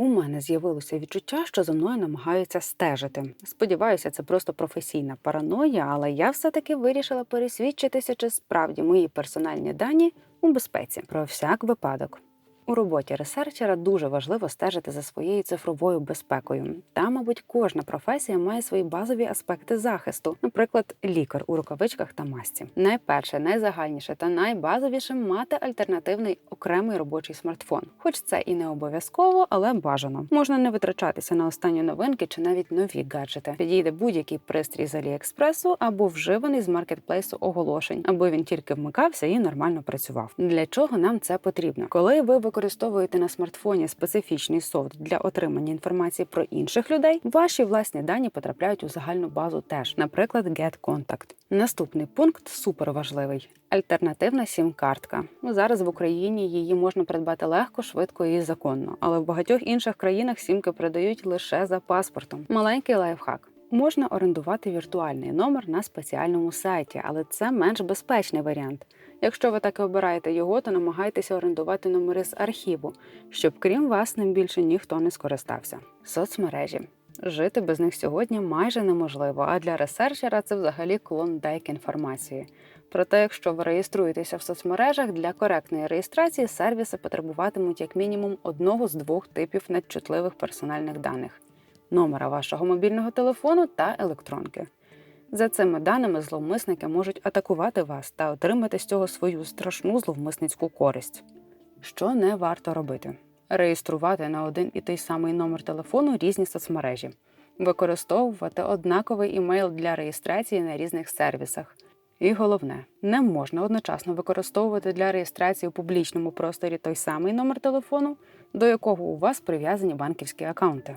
У мене з'явилося відчуття, що за мною намагаються стежити. Сподіваюся, це просто професійна параноя, але я все-таки вирішила пересвідчитися, чи справді мої персональні дані у безпеці про всяк випадок. У роботі ресерчера дуже важливо стежити за своєю цифровою безпекою. Та, мабуть, кожна професія має свої базові аспекти захисту, наприклад, лікар у рукавичках та масці. Найперше, найзагальніше та найбазовіше мати альтернативний окремий робочий смартфон. Хоч це і не обов'язково, але бажано. Можна не витрачатися на останні новинки чи навіть нові гаджети. Підійде будь-який пристрій з Аліекспресу або вживаний з маркетплейсу оголошень, аби він тільки вмикався і нормально працював. Для чого нам це потрібно? Коли ви використовуєте на смартфоні специфічний софт для отримання інформації про інших людей, ваші власні дані потрапляють у загальну базу теж, наприклад, GetContact. Наступний пункт суперважливий. Альтернативна сім-картка. Зараз в Україні її можна придбати легко, швидко і законно, але в багатьох інших країнах сімки продають лише за паспортом. Маленький лайфхак. Можна орендувати віртуальний номер на спеціальному сайті, але це менш безпечний варіант. Якщо ви так і обираєте його, то намагайтеся орендувати номери з архіву, щоб крім вас ним більше ніхто не скористався. Соцмережі. Жити без них сьогодні майже неможливо, а для ресерчера це взагалі клондайк інформації. Проте, якщо ви реєструєтеся в соцмережах, для коректної реєстрації сервіси потребуватимуть як мінімум одного з двох типів надчутливих персональних даних номера вашого мобільного телефону та електронки. За цими даними зловмисники можуть атакувати вас та отримати з цього свою страшну зловмисницьку користь. Що не варто робити? Реєструвати на один і той самий номер телефону різні соцмережі, використовувати однаковий імейл для реєстрації на різних сервісах. І головне, не можна одночасно використовувати для реєстрації у публічному просторі той самий номер телефону, до якого у вас прив'язані банківські акаунти.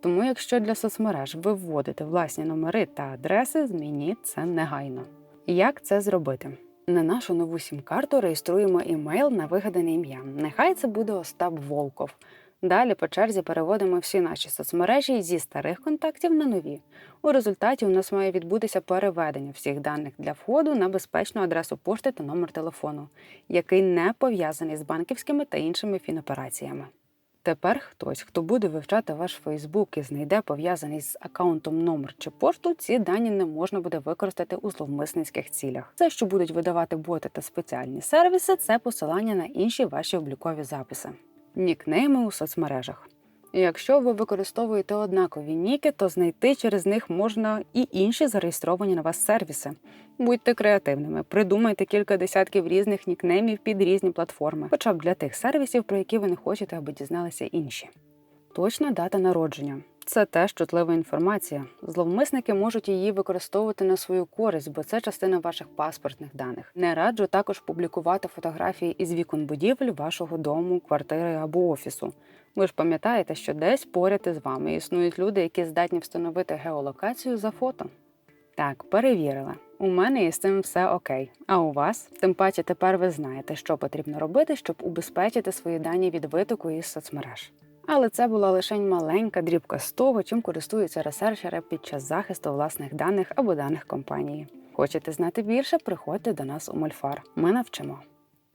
Тому, якщо для соцмереж ви вводите власні номери та адреси, змініть це негайно. Як це зробити? На нашу нову сім-карту реєструємо імейл на вигадане ім'я. Нехай це буде Остап Волков. Далі по черзі переводимо всі наші соцмережі зі старих контактів на нові. У результаті у нас має відбутися переведення всіх даних для входу на безпечну адресу пошти та номер телефону, який не пов'язаний з банківськими та іншими фінопераціями. Тепер хтось, хто буде вивчати ваш Фейсбук і знайде пов'язаний з аккаунтом номер чи пошту, ці дані не можна буде використати у зловмисницьких цілях. Це, що будуть видавати боти та спеціальні сервіси, це посилання на інші ваші облікові записи. Нікнейми у соцмережах. Якщо ви використовуєте однакові ніки, то знайти через них можна і інші зареєстровані на вас сервіси. Будьте креативними, придумайте кілька десятків різних нікнеймів під різні платформи, хоча б для тих сервісів, про які ви не хочете, аби дізналися інші. Точна дата народження. Це теж чутлива інформація. Зловмисники можуть її використовувати на свою користь, бо це частина ваших паспортних даних. Не раджу також публікувати фотографії із вікон будівель вашого дому, квартири або офісу. Ви ж пам'ятаєте, що десь поряд із вами існують люди, які здатні встановити геолокацію за фото. Так, перевірила. У мене із цим все окей. А у вас? Тим паче тепер ви знаєте, що потрібно робити, щоб убезпечити свої дані від витоку із соцмереж. Але це була лише маленька дрібка з того, чим користуються ресерчери під час захисту власних даних або даних компанії. Хочете знати більше? Приходьте до нас у Мольфар. Ми навчимо.